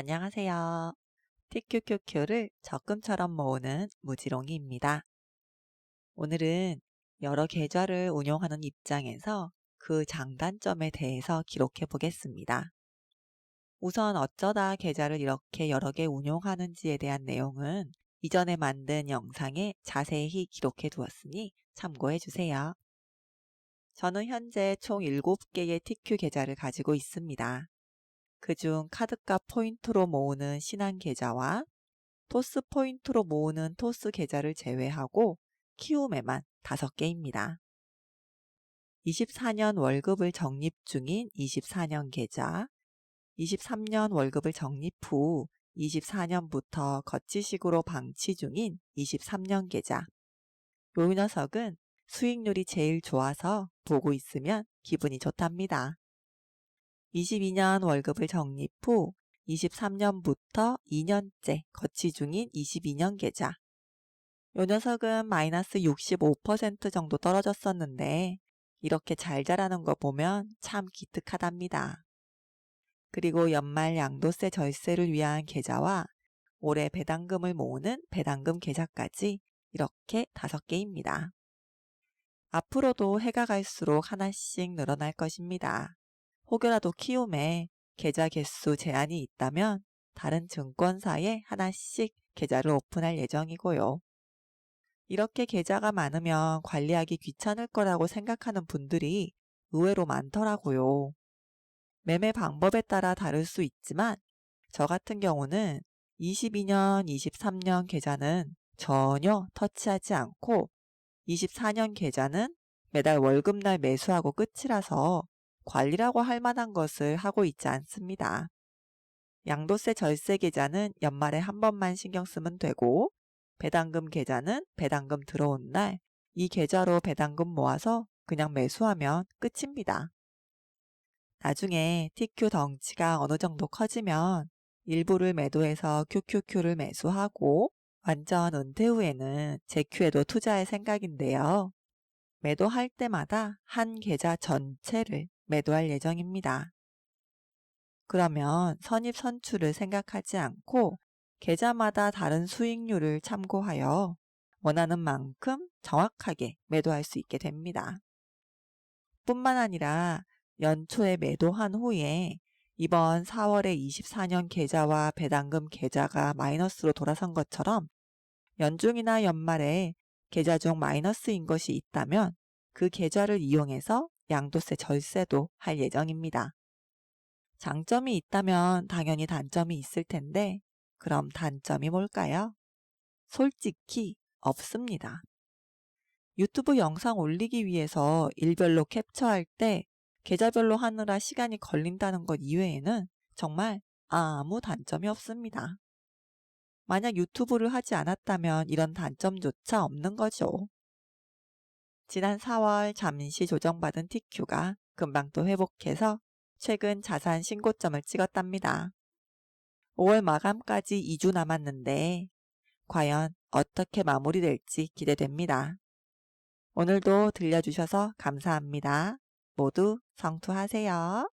안녕하세요. TQQQ를 적금처럼 모으는 무지롱이입니다. 오늘은 여러 계좌를 운용하는 입장에서 그 장단점에 대해서 기록해 보겠습니다. 우선 어쩌다 계좌를 이렇게 여러 개 운용하는지에 대한 내용은 이전에 만든 영상에 자세히 기록해 두었으니 참고해 주세요. 저는 현재 총 7개의 TQ 계좌를 가지고 있습니다. 그중 카드값 포인트로 모으는 신한 계좌와 토스 포인트로 모으는 토스 계좌를 제외하고 키움에만 5개입니다. 24년 월급을 적립 중인 24년 계좌, 23년 월급을 적립 후 24년부터 거치식으로 방치 중인 23년 계좌. 요 녀석은 수익률이 제일 좋아서 보고 있으면 기분이 좋답니다. 22년 월급을 적립 후 23년부터 2년째 거치 중인 22년 계좌. 요 녀석은 마이너스 65% 정도 떨어졌었는데 이렇게 잘 자라는 거 보면 참 기특하답니다. 그리고 연말 양도세 절세를 위한 계좌와 올해 배당금을 모으는 배당금 계좌까지 이렇게 다섯 개입니다. 앞으로도 해가 갈수록 하나씩 늘어날 것입니다. 혹여라도 키움에 계좌 개수 제한이 있다면 다른 증권사에 하나씩 계좌를 오픈할 예정이고요. 이렇게 계좌가 많으면 관리하기 귀찮을 거라고 생각하는 분들이 의외로 많더라고요. 매매 방법에 따라 다를 수 있지만 저 같은 경우는 22년, 23년 계좌는 전혀 터치하지 않고 24년 계좌는 매달 월급날 매수하고 끝이라서 관리라고 할 만한 것을 하고 있지 않습니다. 양도세 절세 계좌는 연말에 한 번만 신경 쓰면 되고 배당금 계좌는 배당금 들어온 날 이 계좌로 배당금 모아서 그냥 매수하면 끝입니다. 나중에 TQ 덩치가 어느 정도 커지면 일부를 매도해서 QQQ를 매수하고 완전 은퇴 후에는 제큐에도 투자할 생각인데요. 매도할 때마다 한 계좌 전체를 매도할 예정입니다. 그러면 선입 선출을 생각하지 않고 계좌마다 다른 수익률을 참고하여 원하는 만큼 정확하게 매도할 수 있게 됩니다. 뿐만 아니라 연초에 매도한 후에 이번 4월에 24년 계좌와 배당금 계좌가 마이너스로 돌아선 것처럼 연중이나 연말에 계좌 중 마이너스인 것이 있다면 그 계좌를 이용해서 양도세 절세도 할 예정입니다. 장점이 있다면 당연히 단점이 있을 텐데 그럼 단점이 뭘까요? 솔직히 없습니다. 유튜브 영상 올리기 위해서 일별로 캡처할 때 계좌별로 하느라 시간이 걸린다는 것 이외에는 정말 아무 단점이 없습니다. 만약 유튜브를 하지 않았다면 이런 단점조차 없는 거죠. 지난 4월 잠시 조정받은 TQ가 금방 또 회복해서 최근 자산 신고점을 찍었답니다. 5월 마감까지 2주 남았는데 과연 어떻게 마무리될지 기대됩니다. 오늘도 들려주셔서 감사합니다. 모두 성투하세요.